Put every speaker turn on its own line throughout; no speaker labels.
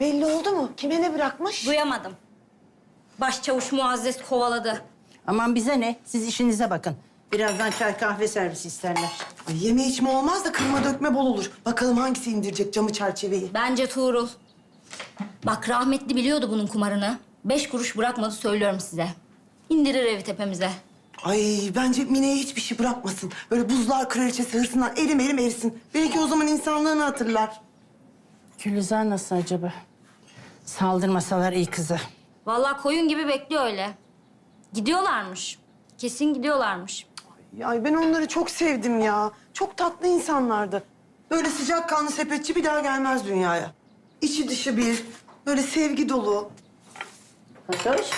Belli oldu mu? Kime ne bırakmış?
Duyamadım. Başçavuş Muazzez kovaladı.
Aman bize ne? Siz işinize bakın. Birazdan çay kahve servisi isterler.
Ay, yeme içme olmaz da kırma dökme bol olur. Bakalım hangisi indirecek camı çerçeveyi.
Bence Tuğrul. Bak rahmetli biliyordu bunun kumarını. Beş kuruş bırakmadı söylüyorum size. İndirir evi tepemize.
Ay bence Mine'ye hiçbir şey bırakmasın. Böyle buzlar kraliçesi hırsından erim erim erisin. Belki o zaman insanlığını hatırlar.
Gülizar nasıl acaba? Saldırmasalar iyi kızı.
Vallahi koyun gibi bekliyor öyle. Gidiyorlarmış. Kesin gidiyorlarmış.
Ay ben onları çok sevdim ya. Çok tatlı insanlardı. Böyle sıcakkanlı sepetçi bir daha gelmez dünyaya. İçi dışı bir. Böyle sevgi dolu.
Fatoş.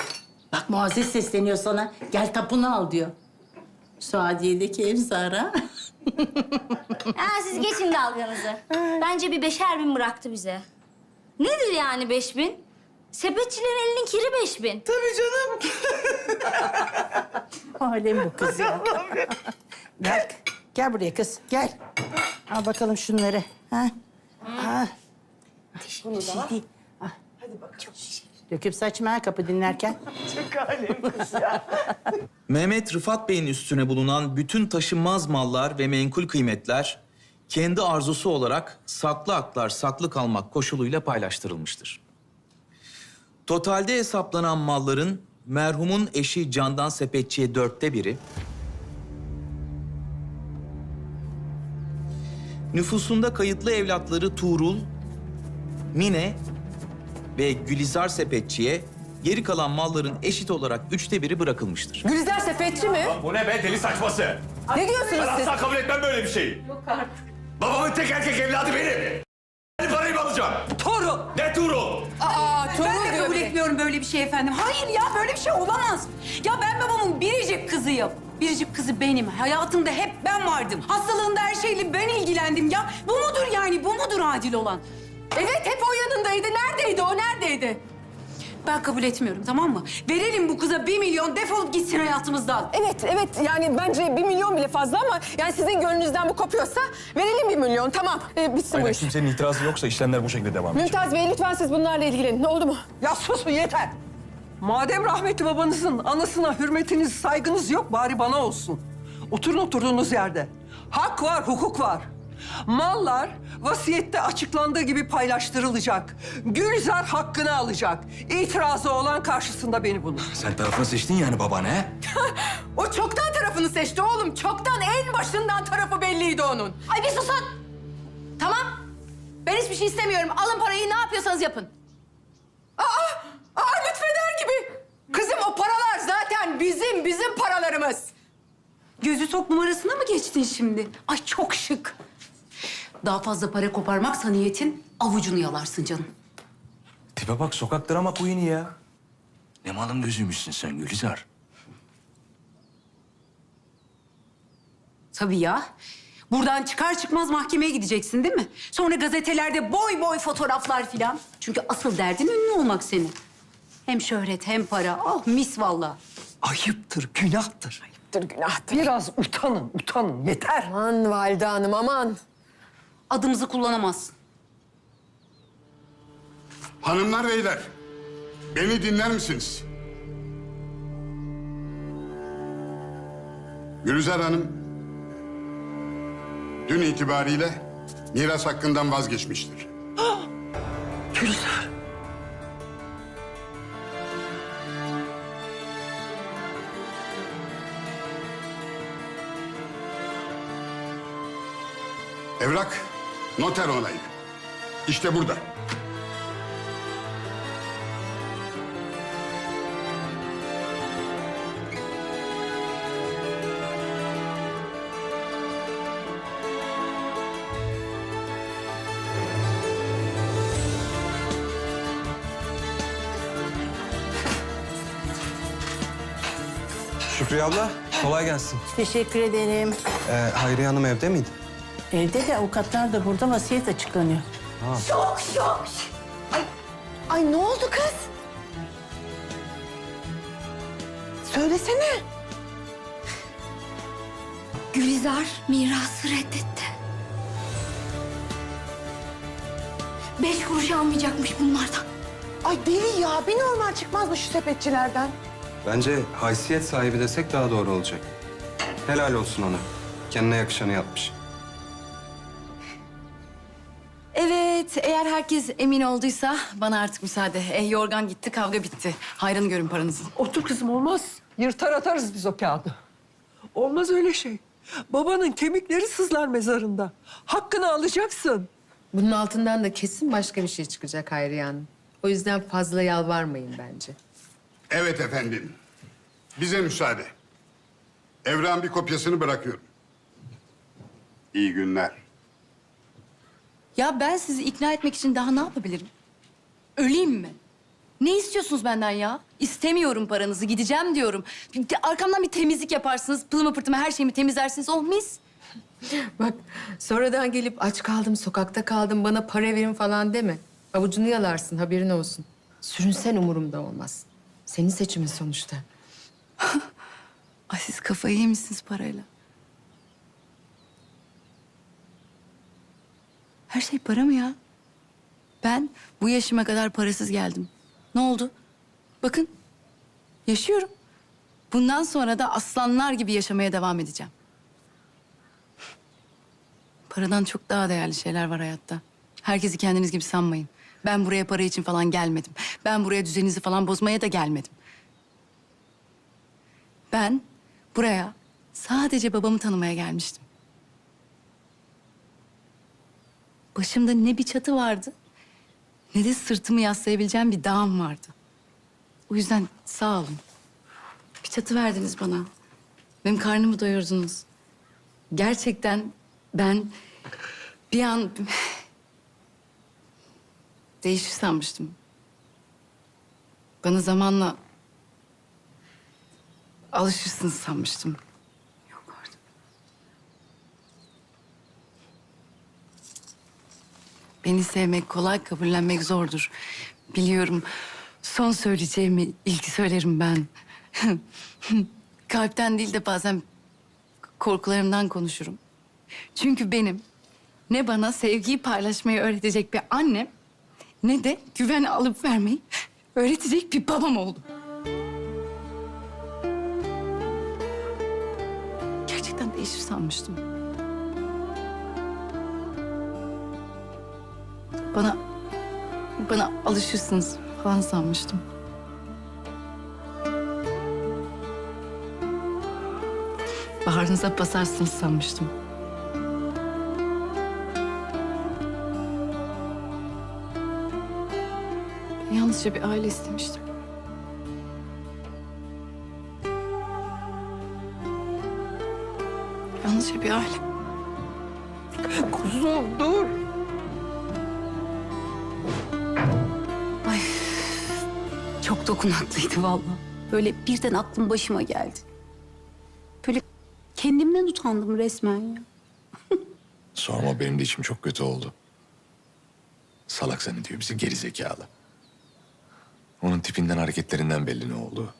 Bak Muazzez sesleniyor sana. Gel tapunu al diyor. Suadiye'deki ev Zara.
Ha siz geçin dalganızı. Bence bir beşer bin bıraktı bize. Nedir yani beş bin? Sepetçilerin elinin kiri beş bin.
Tabii canım.
Alem bu kız ya. gel, gel buraya kız, gel. Al bakalım şunları. Ha? Ha. Bunu da değil. Ah.
Hadi bakalım.
Döküp saçma ha kapı dinlerken.
Çok alem kız ya.
Mehmet Rıfat Bey'in üstüne bulunan bütün taşınmaz mallar ve menkul kıymetler kendi arzusu olarak saklı aklar saklı kalmak koşuluyla paylaştırılmıştır. Totalde hesaplanan malların merhumun eşi Candan Sepetçi'ye dörtte biri, nüfusunda kayıtlı evlatları Tuğrul, Mine ve Gülizar Sepetçi'ye geri kalan malların eşit olarak üçte biri bırakılmıştır.
Gülizar sepetçi mi?
Bu ne be deli saçması?
Ne diyorsunuz
Ben
siz?
asla kabul etmem böyle bir şeyi. Yok artık. Babamın tek erkek evladı benim. Ben parayı mı alacağım?
Torun.
Ne Tuğrul?
Aa, torun
Ben de kabul etmiyorum böyle bir şey efendim. Hayır ya böyle bir şey olamaz. Ya ben babamın biricik kızıyım. Biricik kızı benim. Hayatında hep ben vardım. Hastalığında her şeyle ben ilgilendim ya. Bu mudur yani? Bu mudur adil olan?
Evet hep o yanındaydı. Neredeydi o neredeydi?
Ben kabul etmiyorum tamam mı? Verelim bu kıza bir milyon defolup gitsin hayatımızdan.
Evet evet yani bence bir milyon bile fazla ama yani sizin gönlünüzden bu kopuyorsa verelim bir milyon tamam ee, bitsin bu
Aynen
iş.
kimsenin itirazı yoksa işlemler bu şekilde devam edecek.
Mümtaz Bey lütfen siz bunlarla ilgilenin. Ne oldu mu?
Ya susun yeter. Madem rahmetli babanızın anısına hürmetiniz, saygınız yok bari bana olsun. Oturun oturduğunuz yerde. Hak var, hukuk var. Mallar vasiyette açıklandığı gibi paylaştırılacak. Gülzar hakkını alacak. İtirazı olan karşısında beni bulur.
Sen tarafını seçtin yani baban he?
O çoktan tarafını seçti oğlum. Çoktan en başından tarafı belliydi onun.
Ay bir susun. Tamam. Ben hiçbir şey istemiyorum. Alın parayı ne yapıyorsanız yapın.
Aa, aa lütfeder gibi. Kızım o paralar zaten bizim, bizim paralarımız.
Gözü tok numarasına mı geçtin şimdi? Ay çok şık. Daha fazla para koparmaksa niyetin avucunu yalarsın canım.
Tipe bak sokak drama queen'i ya. Ne malın gözüymüşsün sen Gülizar.
Tabii ya. Buradan çıkar çıkmaz mahkemeye gideceksin değil mi? Sonra gazetelerde boy boy fotoğraflar filan. Çünkü asıl derdin ünlü olmak senin. Hem şöhret hem para. Oh mis vallahi.
Ayıptır, günahtır.
Dur günahtır.
Biraz utanın, utanın. Yeter.
Aman valide hanım aman.
Adımızı kullanamazsın.
Hanımlar beyler, beni dinler misiniz? Gülizar Hanım, dün itibariyle miras hakkından vazgeçmiştir.
Gülzar.
Evrak, noter onayı. İşte burada.
Şükriye abla, kolay gelsin.
Teşekkür ederim.
Ee, Hayriye Hanım evde miydi?
Evde de avukatlar da burada vasiyet açıklanıyor.
Ay ne oldu kız? Söylesene.
Gülizar mirası reddetti. Beş kuruş almayacakmış bunlardan.
Ay deli ya. Bir normal çıkmaz mı şu sepetçilerden?
Bence haysiyet sahibi desek daha doğru olacak. Helal olsun ona. Kendine yakışanı yapmış.
Evet, eğer herkes emin olduysa bana artık müsaade. Eh yorgan gitti, kavga bitti. Hayrını görün paranızın.
Otur kızım olmaz. Yırtar atarız biz o kağıdı. Olmaz öyle şey. Babanın kemikleri sızlar mezarında. Hakkını alacaksın.
Bunun altından da kesin başka bir şey çıkacak Hayriye Hanım. O yüzden fazla yalvarmayın bence.
Evet efendim. Bize müsaade. Evran bir kopyasını bırakıyorum. İyi günler.
Ya ben sizi ikna etmek için daha ne yapabilirim? Öleyim mi? Ne istiyorsunuz benden ya? İstemiyorum paranızı, gideceğim diyorum. Bir de Arkamdan bir temizlik yaparsınız, pılımı pırtımı her şeyimi temizlersiniz. Oh mis.
Bak sonradan gelip aç kaldım, sokakta kaldım, bana para verin falan deme. Avucunu yalarsın, haberin olsun. Sürünsen umurumda olmaz. Senin seçimin sonuçta.
Ay siz kafayı yemişsiniz parayla. Her şey para mı ya? Ben bu yaşıma kadar parasız geldim. Ne oldu? Bakın, yaşıyorum. Bundan sonra da aslanlar gibi yaşamaya devam edeceğim. Paradan çok daha değerli şeyler var hayatta. Herkesi kendiniz gibi sanmayın. Ben buraya para için falan gelmedim. Ben buraya düzeninizi falan bozmaya da gelmedim. Ben buraya sadece babamı tanımaya gelmiştim. Başımda ne bir çatı vardı, ne de sırtımı yaslayabileceğim bir dağım vardı. O yüzden sağ olun. Bir çatı verdiniz bana. Benim karnımı doyurdunuz. Gerçekten ben bir an değişir sanmıştım. Bana zamanla alışırsınız sanmıştım. Yok artık. Beni sevmek kolay, kabullenmek zordur. Biliyorum. Son söyleyeceğimi ilk söylerim ben. Kalpten değil de bazen korkularımdan konuşurum. Çünkü benim ne bana sevgiyi paylaşmayı öğretecek bir annem... ...ne de güven alıp vermeyi öğretecek bir babam oldu. Gerçekten değişir sanmıştım. Bana, bana alışırsınız falan sanmıştım. Baharınıza basarsınız sanmıştım. Ben yalnızca bir aile istemiştim. Yalnızca bir aile.
Kuzum dur.
Çok dokunaklıydı vallahi. Böyle birden aklım başıma geldi. Böyle kendimden utandım resmen ya.
Sorma benim de içim çok kötü oldu. Salak zannediyor bizi geri zekalı. Onun tipinden hareketlerinden belli ne oldu.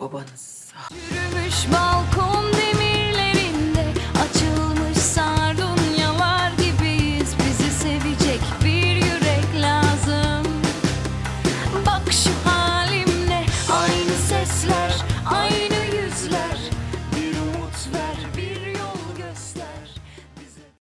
Babanız.
Yürümüş balkon demirlerinde açılan